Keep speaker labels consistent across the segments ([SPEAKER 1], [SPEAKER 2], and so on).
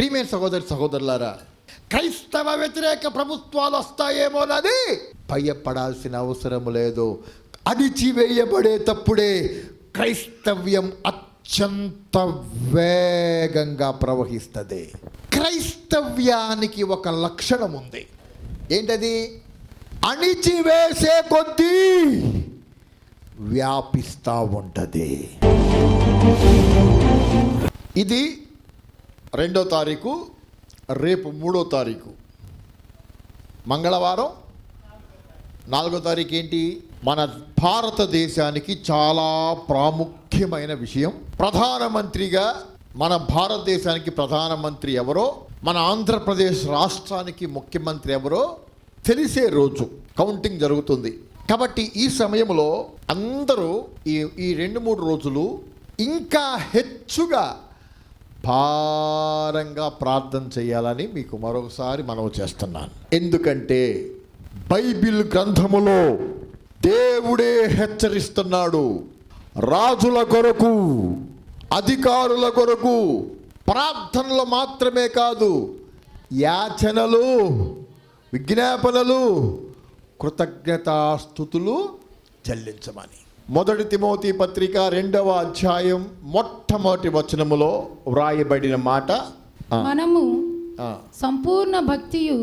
[SPEAKER 1] Premier సహోదరి సహోదరులారా క్రైస్తవ వ్యతిరేక ప్రభుత్వాలు వస్తాయేమోనని భయపడాల్సిన అవసరం లేదు. అణిచివేయబడేటప్పుడే క్రైస్తవ్యం అత్యంత వేగంగా ప్రవహిస్తుంది. క్రైస్తవ్యానికి ఒక లక్షణం ఉంది. ఏంటది? అణిచివేసే కొద్దీ వ్యాపిస్తూ ఉంటుంది. ఇది రెండో తారీఖు రేపు మూడో తారీఖు. మంగళవారం. నాలుగో తారీఖు ఏంటి? మన భారతదేశానికి చాలా ప్రాముఖ్యమైన విషయం. ప్రధానమంత్రిగా మన భారతదేశానికి ప్రధానమంత్రి ఎవరో మన ఆంధ్రప్రదేశ్ రాష్ట్రానికి ముఖ్యమంత్రి ఎవరో తెలిసే రోజు కౌంటింగ్ జరుగుతుంది. కాబట్టి ఈ సమయంలో అందరూ ఈ ఈ రెండు మూడు రోజులు ఇంకా హెచ్చుగా భారంగా ప్రార్థన చేయాలని మీకు మరొకసారి మనవి చేస్తున్నాను. ఎందుకంటే బైబిల్ గ్రంథములో దేవుడే హెచ్చరిస్తున్నాడు. రాజుల కొరకు అధికారుల కొరకు ప్రార్థనలు మాత్రమే కాదు యాచనలు విజ్ఞాపనలు కృతజ్ఞతాస్థుతులు చెల్లించమని. మొదటి తిమోతి పత్రిక రెండవ అధ్యాయం మొట్టమొదటి వచనములో వ్రాయబడిన మాట
[SPEAKER 2] మనము. సంపూర్ణ భక్తియు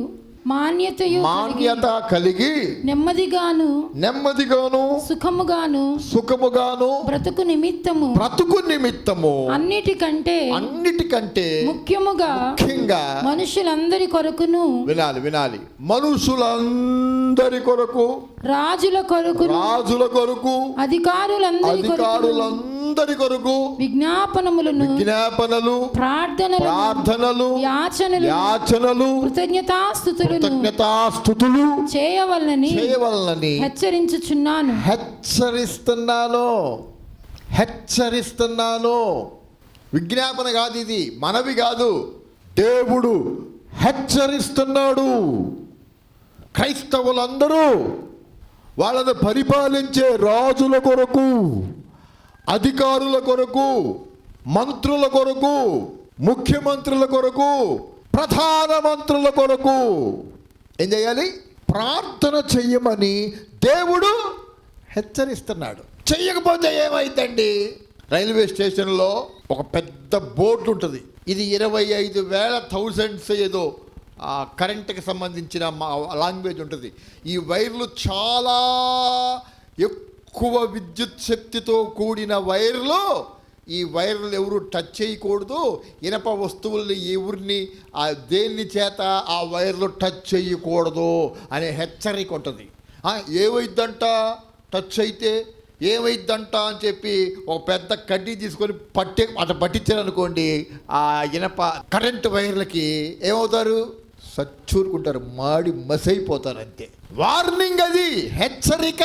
[SPEAKER 1] మాన్యత కలిగి
[SPEAKER 2] నెమ్మదిగాను
[SPEAKER 1] నెమ్మదిగాను
[SPEAKER 2] సుఖముగాను
[SPEAKER 1] సుఖముగాను
[SPEAKER 2] బ్రతుకు నిమిత్తము.
[SPEAKER 1] బ్రతుకు నిమిత్తము.
[SPEAKER 2] అన్నిటికంటే
[SPEAKER 1] అన్నిటికంటే
[SPEAKER 2] ముఖ్యముగా
[SPEAKER 1] ముఖ్యంగా
[SPEAKER 2] మనుషులందరి కొరకును
[SPEAKER 1] వినాలి వినాలి. మనుషులందరి కొరకు
[SPEAKER 2] రాజుల కొరకును
[SPEAKER 1] రాజుల కొరకు
[SPEAKER 2] అధికారులందరి కొరకును
[SPEAKER 1] అధికారులందరి కొరకు
[SPEAKER 2] విజ్ఞాపనములను
[SPEAKER 1] విజ్ఞాపనలు
[SPEAKER 2] ప్రార్థనలను
[SPEAKER 1] ప్రార్థనలు
[SPEAKER 2] యాచనలు
[SPEAKER 1] యాచనలు
[SPEAKER 2] కృతజ్ఞతాస్థుతులను
[SPEAKER 1] కృతజ్ఞతాస్థుతులు
[SPEAKER 2] చేయవలనని
[SPEAKER 1] చేయవలనని
[SPEAKER 2] హెచ్చరించుచున్నాను.
[SPEAKER 1] హెచ్చరిస్తున్నాను. హెచ్చరిస్తున్నాను. విజ్ఞాపన కాదు ఇది మనవి కాదు. దేవుడు హెచ్చరిస్తున్నాడు. క్రైస్తవులందరూ వాళ్ళను పరిపాలించే రాజుల కొరకు అధికారుల కొరకు మంత్రుల కొరకు ముఖ్యమంత్రుల కొరకు ప్రధానమంత్రుల కొరకు ఏం చేయాలి? ప్రార్థన చెయ్యమని దేవుడు హెచ్చరిస్తున్నాడు. చెయ్యకపోతే ఏమైందండి? రైల్వే స్టేషన్లో ఒక పెద్ద బోర్డు ఉంటుంది. ఇది ఇరవై ఐదు వేల థౌజండ్స్ ఏదో ఆ, కరెంట్కి సంబంధించిన మా లాంగ్వేజ్ ఉంటుంది. ఈ వైర్లు చాలా ఎక్కువ ఎక్కువ విద్యుత్ శక్తితో కూడిన వైర్లు ఈ వైర్లు ఎవరు టచ్ చేయకూడదు. ఇనప వస్తువుల్ని ఎవరిని ఆ దేన్ని చేత ఆ వైర్లు టచ్ చేయకూడదు అనే హెచ్చరిక ఉంటుంది. ఆ, ఏమైద్దంట? టచ్ అయితే ఏమైద్దంట అని చెప్పి ఒక పెద్ద కడ్డీ తీసుకొని పట్టే అట పట్టించారనుకోండి ఆ ఇనప కరెంటు వైర్లకి ఏమవుతారు? సచ్చూరుకుంటారు మాడి మసైపోతారు అంతే. వార్నింగ్ అది హెచ్చరిక!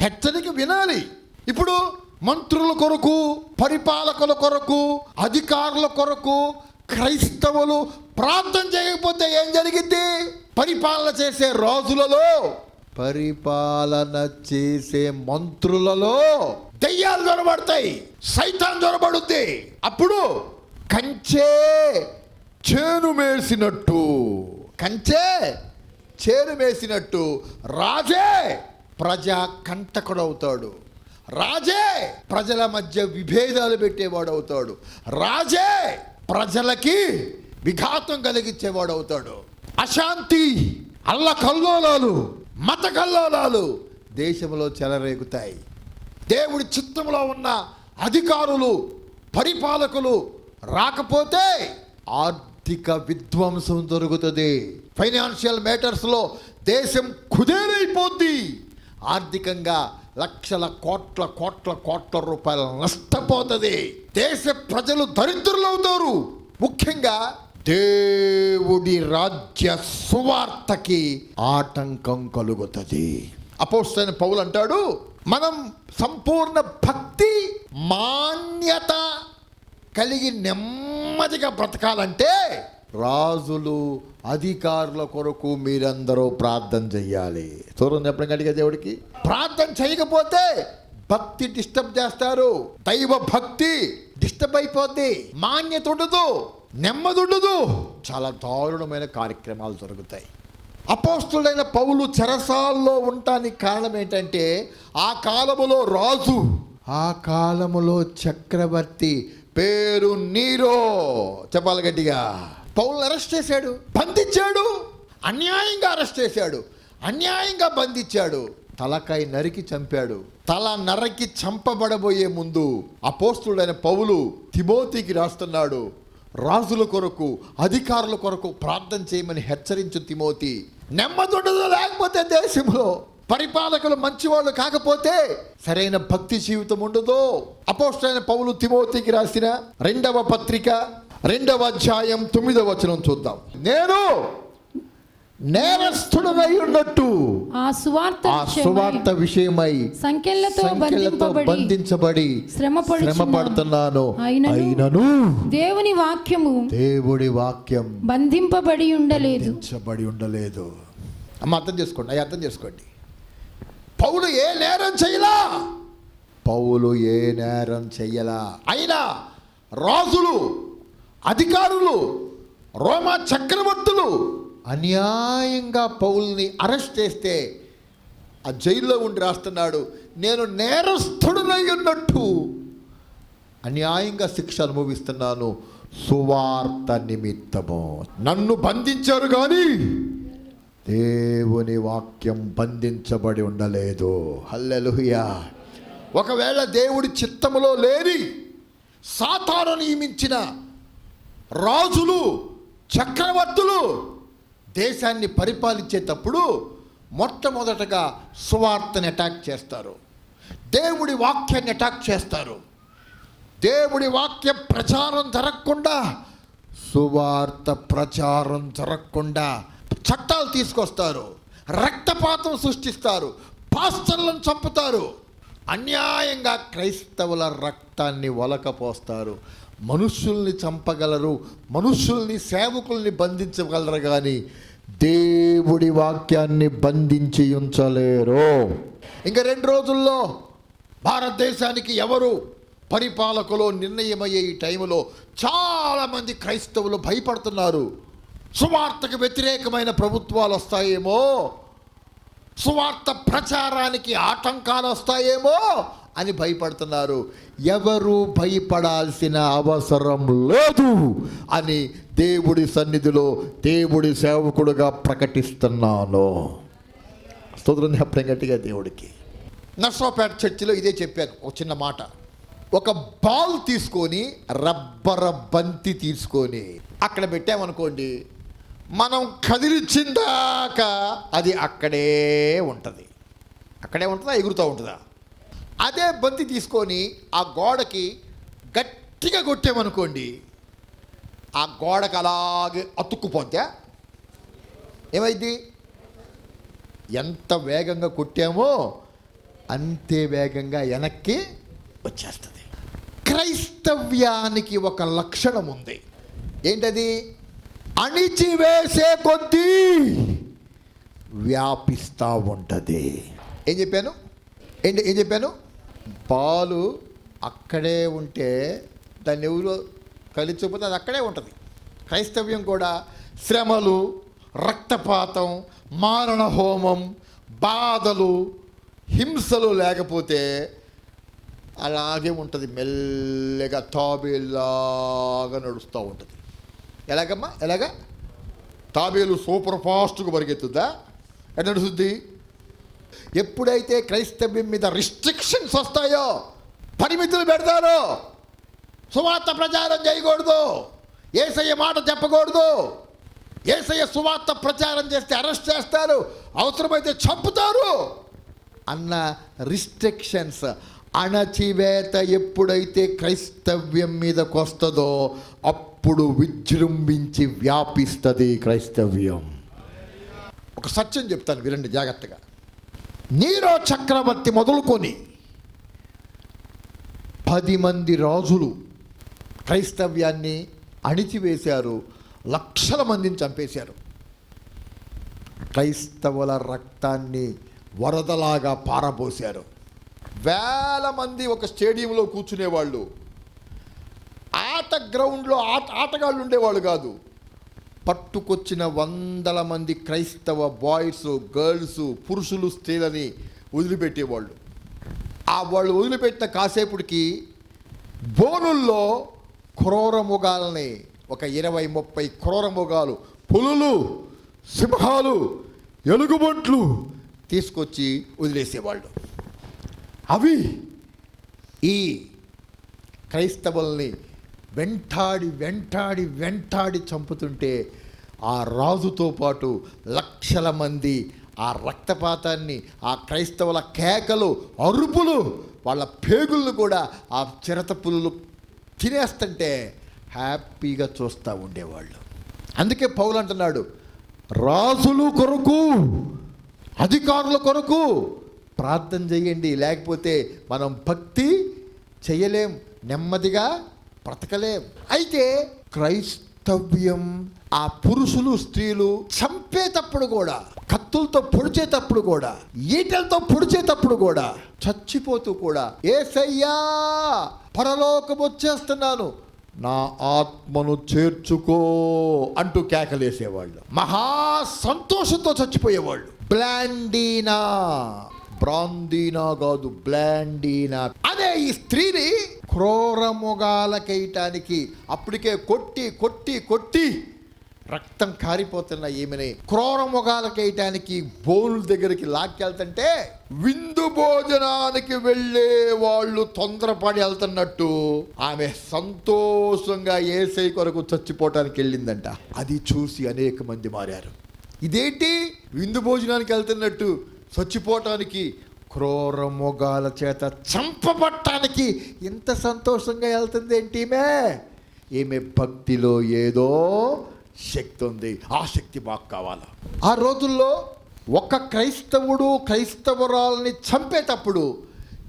[SPEAKER 1] హెచ్చరిక వినాలి. ఇప్పుడు మంత్రుల కొరకు పరిపాలకుల కొరకు అధికారుల కొరకు క్రైస్తవులు ప్రార్థన చేయకపోతే ఏం జరిగింది పరిపాలన చేసే రాజులలో పరిపాలన చేసే మంత్రులలో దయ్యాలు దొరబడతాయి సైతాన్ దొరబడుద్ది అప్పుడు కంచే చేను మేసినట్టు కంచే చేను మేసినట్టు రాజే ప్రజా కంటకుడవుతాడు. రాజే ప్రజల మధ్య విభేదాలు పెట్టేవాడు అవుతాడు రాజే ప్రజలకి విఘాతం కలిగించేవాడు అవుతాడు అశాంతి అల్ల కల్లోలాలు మత కల్లోలాలు దేశంలో చెలరేగుతాయి. దేవుడి చిత్తంలో ఉన్న అధికారులు పరిపాలకులు రాకపోతే ఆర్థిక విధ్వంసం జరుగుతుంది. ఫైనాన్షియల్ మ్యాటర్స్లో దేశం కుదేలైపోద్ది. ఆర్థికంగా లక్షల కోట్ల కోట్ల కోట్ల రూపాయల నష్టపోతుంది. దేశ ప్రజలు దరిద్రులవుతారు. ముఖ్యంగా దేవుడి రాజ్య సువార్తకి ఆటంకం కలుగుతుంది. అపోస్తైన పౌలు అంటాడు మనం సంపూర్ణ భక్తి మాన్యత కలిగి నెమ్మదిగా బ్రతకాలంటే రాజులు అధికారుల కొరకు మీరందరూ ప్రార్థన చెయ్యాలి. చూడండి చెప్పడం కలిగే దేవుడికి ప్రార్థన చేయకపోతే భక్తి డిస్టర్బ్ చేస్తారు. దైవ భక్తి డిస్టర్బ్ అయిపోద్ది. మాన్యత ఉండదు నెమ్మది ఉండదు. చాలా దారుణమైన కార్యక్రమాలు జరుగుతాయి. అపోస్తుడైన పౌలు చెరసాల్లో ఉండటానికి కారణం ఏంటంటే ఆ కాలములో రాజు ఆ కాలములో చక్రవర్తి పేరు నీరో. చెప్పాలి గట్టిగా. పౌలను అరెస్ట్ చేశాడు. బంధించాడు. అన్యాయంగా అరెస్ట్ చేశాడు. అన్యాయంగా బంధించాడు. తలకాయ నరికి చంపాడు. తల నరకి చంపబడబోయే ముందు అపోస్తుడైన పౌలు తిమోతికి రాస్తున్నాడు. రాజుల కొరకు అధికారుల కొరకు ప్రార్థన చేయమని హెచ్చరించు తిమోతి. నెమ్మదుండదు లేకపోతే దేశంలో పరిపాలకులు మంచివాళ్ళు కాకపోతే సరైన భక్తి జీవితం ఉండదు. అపోస్టైన పౌలు తిమోతికి రాసిన రెండవ పత్రిక రెండవ అధ్యాయం తొమ్మిదవ వచనం చూద్దాం. నేను నేరస్తుడనై ఉన్నట్టు.
[SPEAKER 2] ఆ సువార్త
[SPEAKER 1] ఆ సువార్త విషయమై
[SPEAKER 2] సంఖ్యలతో
[SPEAKER 1] బంధించబడి. శ్రమ పడుతున్నాను
[SPEAKER 2] అయినను దేవుని వాక్యము
[SPEAKER 1] దేవుడి వాక్యం
[SPEAKER 2] బంధింపబడి ఉండలేదు.
[SPEAKER 1] బంధించబడి ఉండలేదు. అమ్మ అర్థం చేసుకోండి అయ్యి అర్థం చేసుకోండి. పౌలు ఏ నేరం చేయలా? పౌలు ఏ నేరం చెయ్యలా అయినా రాజులు అధికారులు రోమా చక్రవర్తులు అన్యాయంగా పౌల్ని అరెస్ట్ చేస్తే ఆ జైల్లో ఉండి రాస్తున్నాడు. నేను నేరస్తుడునై ఉన్నట్టు అన్యాయంగా శిక్ష అనుభవిస్తున్నాను. సువార్త నిమిత్తము. నన్ను బంధించారు కానీ దేవుని వాక్యం బంధించబడి ఉండలేదు. హల్లెలుహియా ఒకవేళ దేవుడి చిత్తములో లేని సాతాను నియమించిన రాజులు చక్రవర్తులు దేశాన్ని పరిపాలించేటప్పుడు మొట్టమొదటగా సువార్తని అటాక్ చేస్తారు. దేవుడి వాక్యాన్ని అటాక్ చేస్తారు. దేవుడి వాక్య ప్రచారం జరగకుండా సువార్త ప్రచారం జరగకుండా చట్టాలు తీసుకొస్తారు. రక్తపాతం సృష్టిస్తారు. పాస్టర్లను చంపుతారు. అన్యాయంగా క్రైస్తవుల రక్తాన్ని వలకపోస్తారు. మనుషుల్ని చంపగలరు మనుషుల్ని సేవకుల్ని బంధించగలరు కానీ దేవుడి వాక్యాన్ని బంధించి ఉంచలేరు. ఇంకా రెండు రోజుల్లో భారతదేశానికి ఎవరు పరిపాలకులో నిర్ణయమయ్యే ఈ టైంలో చాలామంది క్రైస్తవులు భయపడుతున్నారు. సువార్తకు వ్యతిరేకమైన ప్రభుత్వాలు వస్తాయేమో? సువార్త ప్రచారానికి ఆటంకాలు వస్తాయేమో? అని భయపడుతున్నారు. ఎవరు భయపడాల్సిన అవసరం లేదు అని దేవుడి సన్నిధిలో దేవుడి సేవకుడుగా ప్రకటిస్తున్నాను. స్తోత్రం చెప్పడం గట్టిగా దేవుడికి. నర్సోపేట చర్చిలో ఇదే చెప్పారు ఒక చిన్న మాట. ఒక బాల్ తీసుకొని రబ్బర బంతి తీసుకొని అక్కడ పెట్టామనుకోండి మనం కదిలిచ్చిందాక అది అక్కడే ఉంటుంది. అక్కడే ఉంటుందా? ఎగురుతూ ఉంటుందా? అదే బంతి తీసుకొని ఆ గోడకి గట్టిగా కొట్టామనుకోండి ఆ గోడకు అలాగే అతుక్కుపోతే ఏమైంది? ఎంత వేగంగా కొట్టామో అంతే వేగంగా వెనక్కి వచ్చేస్తుంది. క్రైస్తవ్యానికి ఒక లక్షణం ఉంది. ఏంటది? అణిచివేసే కొద్దీ వ్యాపిస్తూ ఉంటుంది. ఏం చెప్పాను? ఏంటి ఏం చెప్పాను? పాలు అక్కడే ఉంటే దాన్ని ఎవరు కలిసిపోతే అది అక్కడే ఉంటుంది. క్రైస్తవ్యం కూడా శ్రమలు రక్తపాతం మారణ హోమం బాధలు హింసలు లేకపోతే అలాగే ఉంటుంది. మెల్లగా తాబేలాగా నడుస్తూ ఉంటుంది. ఎలాగమ్మా? ఎలాగా? తాబేలు సూపర్ ఫాస్ట్గా పరిగెత్తుద్దా? ఎట్లా నడుస్తుంది? ఎప్పుడైతే క్రైస్తవ్యం మీద రిస్ట్రిక్షన్స్ వస్తాయో పరిమితులు పెడతారో సువార్త ప్రచారం చేయకూడదు ఏసయ్య మాట చెప్పకూడదు ఏసయ్య సువార్త ప్రచారం చేస్తే అరెస్ట్ చేస్తారు అవసరమైతే చంపుతారు అన్న రిస్ట్రిక్షన్స్ అణచివేత ఎప్పుడైతే క్రైస్తవ్యం మీదకు వస్తుందో అప్పుడు విజృంభించి వ్యాపిస్తుంది క్రైస్తవ్యం. ఒక సత్యం చెప్తాను వినండి జాగ్రత్తగా. నీరో చక్రవర్తి మొదలుకొని పది మంది రాజులు క్రైస్తవ్యాన్ని అణిచివేశారు లక్షల మందిని చంపేశారు. క్రైస్తవుల రక్తాన్ని వరదలాగా పారబోశారు. వేల మంది ఒక స్టేడియంలో కూర్చునేవాళ్ళు. ఆట గ్రౌండ్లో ఆట ఆటగాళ్ళు ఉండేవాళ్ళు కాదు. పట్టుకొచ్చిన వందల మంది క్రైస్తవ బాయ్స్ గర్ల్స్ పురుషులు స్త్రీలని వదిలిపెట్టేవాళ్ళు. ఆ వాళ్ళు వదిలిపెట్టిన కాసేపుడికి బోనుల్లో క్రూరముగాలని ఒక ఇరవై ముప్పై క్రోరముగాలు పులులు సింహాలు ఎలుగుబంట్లు తీసుకొచ్చి వదిలేసేవాళ్ళు. అవి ఈ క్రైస్తవుల్ని వెంటాడి వెంటాడి వెంటాడి చంపుతుంటే ఆ రాజుతో పాటు లక్షల మంది ఆ రక్తపాతాన్ని ఆ క్రైస్తవుల కేకలు అరుపులు వాళ్ళ పేగులను కూడా ఆ చిరత పులులు తినేస్తుంటే హ్యాపీగా చూస్తూ ఉండేవాళ్ళు. అందుకే పౌలు అంటున్నాడు రాజులు కొరకు అధికారుల కొరకు ప్రార్థన చేయండి. లేకపోతే మనం భక్తి చేయలేం నెమ్మదిగా బ్రతకలేం. అయితే కర్తవ్యం ఆ పురుషులు స్త్రీలు చంపేటప్పుడు కూడా కత్తులతో పొడిచేటప్పుడు కూడా ఈటలతో పొడిచేటప్పుడు కూడా చచ్చిపోతూ కూడా ఏసయ్యా పరలోకం వచ్చేస్తున్నాను నా ఆత్మను చేర్చుకో అంటూ కేకలేసేవాళ్ళు. మహా సంతోషంతో చచ్చిపోయేవాళ్ళు. బ్లాండీనా. బ్రాందీనా కాదు బ్లాండీనా. అదే ఈ స్త్రీని క్రోరముగాలకేయటానికి అప్పటికే కొట్టి కొట్టి కొట్టి రక్తం కారిపోతున్న ఈమెని క్రోరముగాలకేయటానికి బోల్ దగ్గరికి లాక్కెళ్తుంటే విందు భోజనానికి వెళ్ళే వాళ్ళు తొందరపడి వెళ్తున్నట్టు ఆమె సంతోషంగా ఏసై కొరకు చచ్చిపోవటానికి వెళ్ళిందంట. అది చూసి అనేక మంది మారారు. ఇదేంటి? విందు భోజనానికి వెళ్తున్నట్టు చచ్చిపోవటానికి క్రూర మొగాల చేత చంపబట్టానికి ఇంత సంతోషంగా వెళ్తుంది ఏంటి ఈమె భక్తిలో ఏదో శక్తి ఉంది. ఆ శక్తి మాకు కావాలా? ఆ రోజుల్లో ఒక క్రైస్తవుడు క్రైస్తవురాల్ని చంపేటప్పుడు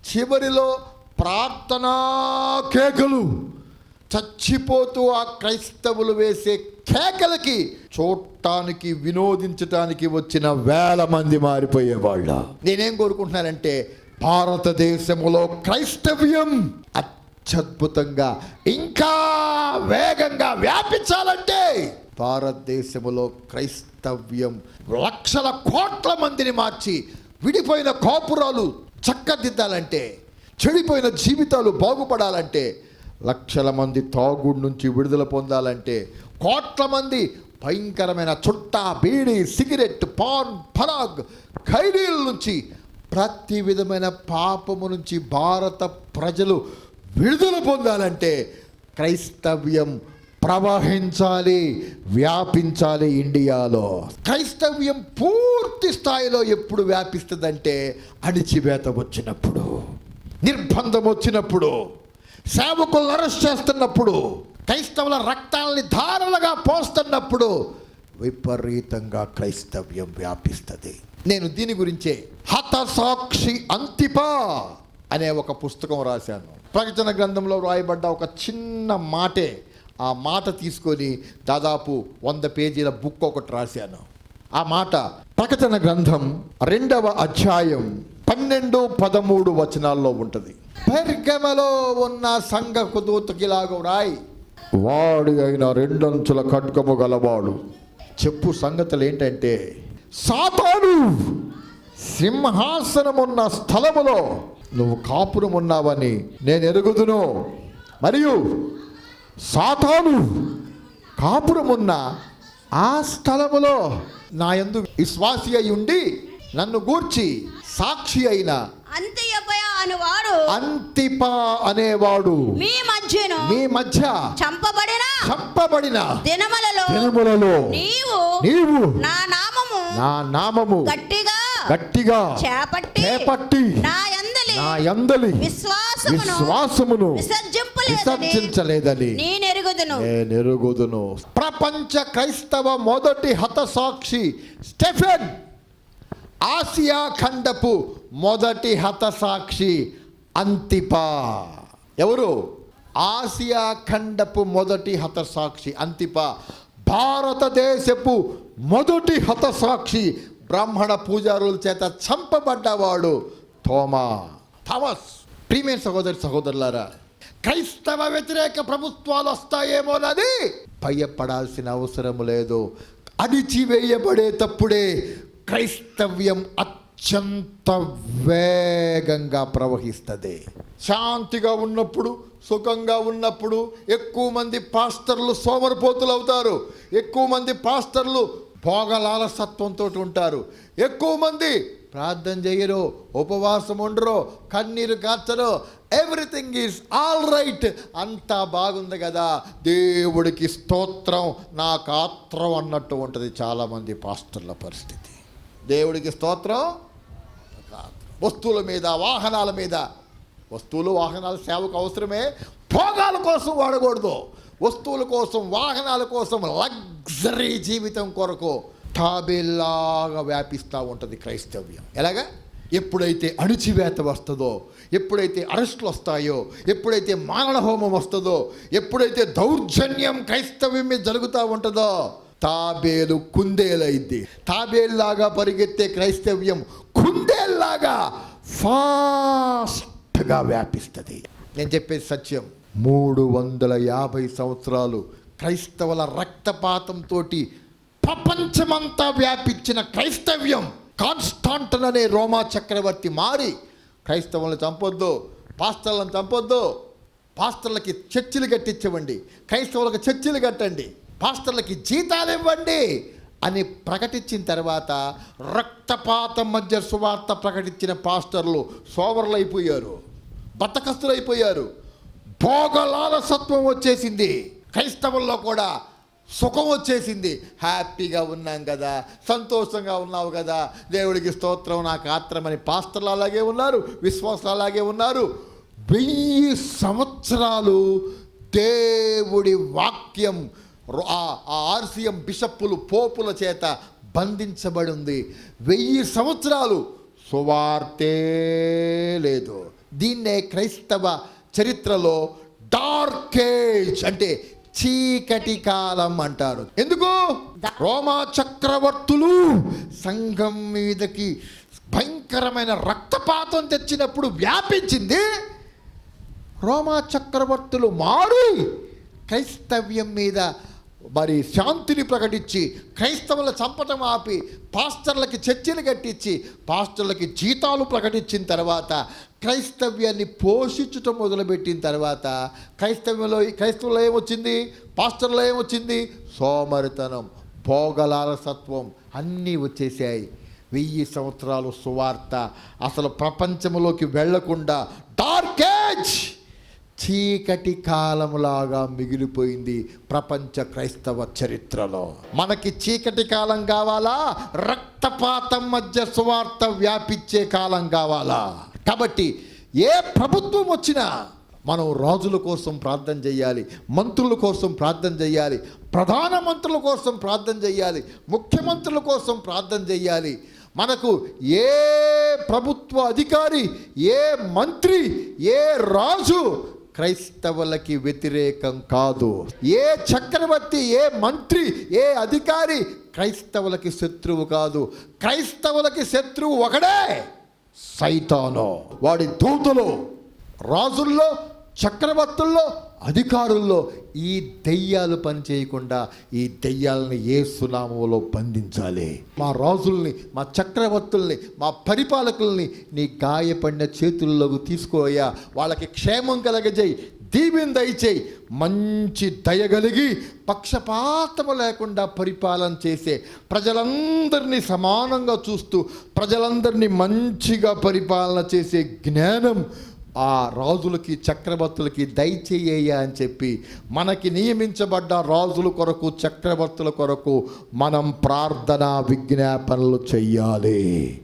[SPEAKER 1] చివరిలో ప్రార్థనా కేకలు చచ్చిపోతూ ఆ క్రైస్తవులు వేసే కేకలకి చూడటానికి వినోదించటానికి వచ్చిన వేల మంది మారిపోయేవాళ్ళ. నేనేం కోరుకుంటున్నానంటే భారతదేశంలో క్రైస్తవ్యం అత్యద్భుతంగా ఇంకా వేగంగా వ్యాపించాలంటే భారతదేశంలో క్రైస్తవ్యం లక్షల కోట్ల మందిని మార్చి విడిపోయిన కాపురాలు చక్కదిద్దాలంటే చెడిపోయిన జీవితాలు బాగుపడాలంటే లక్షల మంది తాగుడు నుంచి విడుదల పొందాలంటే కోట్ల మంది భయంకరమైన చుట్టా బీడి సిగరెట్ పాన్ ఫరాగ్ ఖైదీల నుంచి ప్రతి విధమైన పాపము నుంచి భారత ప్రజలు విడుదల పొందాలంటే క్రైస్తవ్యం ప్రవహించాలి వ్యాపించాలి ఇండియాలో. క్రైస్తవ్యం పూర్తి స్థాయిలో ఎప్పుడు వ్యాపిస్తుందంటే అణిచివేత వచ్చినప్పుడు నిర్బంధం వచ్చినప్పుడు. సేవకులను అరెస్ట్ చేస్తున్నప్పుడు క్రైస్తవుల రక్తాలని ధారలుగా పోస్తున్నప్పుడు విపరీతంగా క్రైస్తవ్యం వ్యాపిస్తుంది. నేను దీని గురించే హతసాక్షి అంతిప అనే ఒక పుస్తకం రాశాను. ప్రకటన గ్రంథంలో రాయబడ్డ ఒక చిన్న మాటే ఆ మాట తీసుకొని దాదాపు వంద పేజీల బుక్ ఒకటి రాశాను. ఆ మాట ప్రకటన గ్రంథం రెండవ అధ్యాయం పన్నెండు పదమూడు వచనాల్లో ఉంటుంది. పెర్గమలో ఉన్న సంఘకు దూతకిలాగు రాయి. వాడి అయిన రెండంచుల ఖడ్గము గలవాడు. చెప్పు సంగతులు ఏంటంటే సాతాను! సింహాసనమున్న స్థలములో నువ్వు కాపురం ఉన్నావని నేను ఎరుగుదును. మరియు సాతాను కాపురమున్న ఆ స్థలములో నా యందు విశ్వాసి అయి ఉండి నన్ను గూర్చి సాక్షి అయిన
[SPEAKER 3] అంత్యపయ అనువాడు
[SPEAKER 1] అంతిపా అనేవాడు.
[SPEAKER 3] మీ మధ్యను
[SPEAKER 1] మీ మధ్య
[SPEAKER 3] చంపబడిన
[SPEAKER 1] చంపబడిన
[SPEAKER 3] దినములలో
[SPEAKER 1] దినములలో
[SPEAKER 3] నీవు
[SPEAKER 1] నీవు
[SPEAKER 3] నా నామము
[SPEAKER 1] నా నామము
[SPEAKER 3] గట్టిగా
[SPEAKER 1] గట్టిగా
[SPEAKER 3] చేపట్టి
[SPEAKER 1] చేపట్టి
[SPEAKER 3] నా యందలి
[SPEAKER 1] నా యందలి
[SPEAKER 3] విశ్వాసమును
[SPEAKER 1] విశ్వాసమును విసర్జించలేదని
[SPEAKER 3] నేనెరుగుదును.
[SPEAKER 1] నేను ఎరుగుదును ప్రపంచ క్రైస్తవ మొదటి హతసాక్షి స్టెఫెన్ ఆసియా ఖండపు మొదటి హతసాక్షి అంతిపా. ఎవరు? ఆసియా ఖండపు మొదటి హతసాక్షి అంతిప. భారతదేశపు మొదటి హతసాక్షి బ్రాహ్మణ పూజారుల చేత చంపబడ్డవాడు థోమా. థామస్ ప్రీమియర్ సహోదరి సహోదరులారా క్రైస్తవ వ్యతిరేక ప్రభుత్వాలు వస్తాయేమోనని భయపడాల్సిన అవసరం లేదు. అణిచివేయబడేటప్పుడే క్రైస్తవ్యం అత్యంత వేగంగా ప్రవహిస్తుంది. శాంతిగా ఉన్నప్పుడు సుఖంగా ఉన్నప్పుడు ఎక్కువ మంది పాస్టర్లు సోమరిపోతులు అవుతారు. ఎక్కువ మంది పాస్టర్లు భోగలాలసత్వంతో ఉంటారు. ఎక్కువ మంది ప్రార్థన చేయరు ఉపవాసం ఉండరు కన్నీరు కాచరు ఎవ్రీథింగ్ ఈజ్ ఆల్ రైట్ అంతా బాగుంది కదా. దేవుడికి స్తోత్రం నాకు ఆత్రం అన్నట్టు ఉంటుంది చాలామంది పాస్టర్ల పరిస్థితి. దేవుడికి స్తోత్రం. వస్తువుల మీద వాహనాల మీద. వస్తువులు వాహనాలు సేవకు అవసరమే. భోగాల కోసం వాడకూడదు. వస్తువుల కోసం వాహనాల కోసం లగ్జరీ జీవితం కొరకు తాబేలాగా వ్యాపిస్తూ ఉంటుంది క్రైస్తవ్యం. ఎలాగా? ఎప్పుడైతే అణిచివేత వస్తుందో ఎప్పుడైతే అరెస్టులు వస్తాయో ఎప్పుడైతే మానవ హోమం వస్తుందో ఎప్పుడైతే దౌర్జన్యం క్రైస్తవ్యం మీద జరుగుతూ ఉంటుందో తాబేలు కుందేలైద్ది. తాబేలులాగా పరిగెత్తే క్రైస్తవ్యం కుందేల్లాగా ఫాస్ట్గా వ్యాపిస్తుంది. నేను చెప్పేది సత్యం. మూడు వందల యాభై సంవత్సరాలు క్రైస్తవుల రక్తపాతంతో ప్రపంచమంతా వ్యాపించిన క్రైస్తవ్యం. కాన్స్టాంటన్ అనే రోమా చక్రవర్తి మారి క్రైస్తవులను చంపొద్దు పాస్తలను చంపొద్దు పాస్తర్లకి చర్చిలు కట్టించవండి క్రైస్తవులకు చర్చిలు కట్టండి. పాస్టర్లకి జీతాలు ఇవ్వండి అని ప్రకటించిన తర్వాత రక్తపాతం మధ్య సువార్త ప్రకటించిన పాస్టర్లు సోవర్లు అయిపోయారు బతకస్తులు అయిపోయారు భోగలాలసత్వం వచ్చేసింది. క్రైస్తవుల్లో కూడా సుఖం వచ్చేసింది. హ్యాపీగా ఉన్నాం కదా సంతోషంగా ఉన్నావు కదా దేవుడికి స్తోత్రం నాకు ఆత్రమని పాస్టర్లు అలాగే ఉన్నారు విశ్వాసులు అలాగే ఉన్నారు. వెయ్యి సంవత్సరాలు దేవుడి వాక్యం ఆ ఆ ఆర్సిఎం బిషప్పులు పోపుల చేత బంధించబడి ఉంది వెయ్యి సంవత్సరాలు సువార్తే లేదు. దీన్నే క్రైస్తవ చరిత్రలో డార్క్ ఏజ్ అంటే చీకటి కాలం అంటారు. ఎందుకు? రోమా చక్రవర్తులు సంఘం మీదకి భయంకరమైన రక్తపాతం తెచ్చినప్పుడు వ్యాపించింది. రోమా చక్రవర్తులు మారి క్రైస్తవ్యం మీద మరి శాంతిని ప్రకటించి క్రైస్తవుల చంపటం ఆపి పాస్టర్లకి చర్చిలు కట్టించి పాస్టర్లకి జీతాలు ప్రకటించిన తర్వాత క్రైస్తవ్యాన్ని పోషించటం మొదలుపెట్టిన తర్వాత క్రైస్తవ్యంలో క్రైస్తవులో ఏమొచ్చింది? పాస్టర్లో ఏమొచ్చింది? సోమరితనం భోగలాలసత్వం అన్నీ వచ్చేసాయి. వెయ్యి సంవత్సరాలు సువార్త. అసలు ప్రపంచంలోకి వెళ్ళకుండా డార్క్ ఏజ్! చీకటి కాలంలాగా మిగిలిపోయింది ప్రపంచ క్రైస్తవ చరిత్రలో. మనకి చీకటి కాలం కావాలా? రక్తపాతం మధ్య సువార్త వ్యాపించే కాలం కావాలా? కాబట్టి ఏ ప్రభుత్వం వచ్చినా మనం రాజుల కోసం ప్రార్థన చేయాలి మంత్రుల కోసం ప్రార్థన చేయాలి ప్రధానమంత్రుల కోసం ప్రార్థన చేయాలి ముఖ్యమంత్రుల కోసం ప్రార్థన చేయాలి. మనకు ఏ ప్రభుత్వ అధికారి ఏ మంత్రి ఏ రాజు క్రైస్తవులకి వ్యతిరేకం కాదు. ఏ చక్రవర్తి ఏ మంత్రి ఏ అధికారి క్రైస్తవులకి శత్రువు కాదు. క్రైస్తవులకి శత్రువు ఒకడే సైతాను. వాడి దూతులు రాజుల్లో చక్రవర్తుల్లో అధికారుల్లో ఈ దెయ్యాలు పని చేయకుండా ఈ దెయ్యాలని ఏ సునామంలో బంధించాలి. మా రాజుల్ని మా చక్రవర్తుల్ని మా పరిపాలకుల్ని నీ గాయపడిన చేతుల్లోకి తీసుకోయా వాళ్ళకి క్షేమం కలగజేయి దీవెన దయచేయి. మంచి దయగలిగి పక్షపాతము లేకుండా పరిపాలన చేసే ప్రజలందరినీ సమానంగా చూస్తూ ప్రజలందరినీ మంచిగా పరిపాలన చేసే జ్ఞానం ఆ రాజులకి చక్రవర్తులకి దయచేయ్యా అని చెప్పి మనకి నియమించబడ్డ రాజుల కొరకు చక్రవర్తుల కొరకు మనం ప్రార్థన విజ్ఞాపనలు చెయ్యాలి.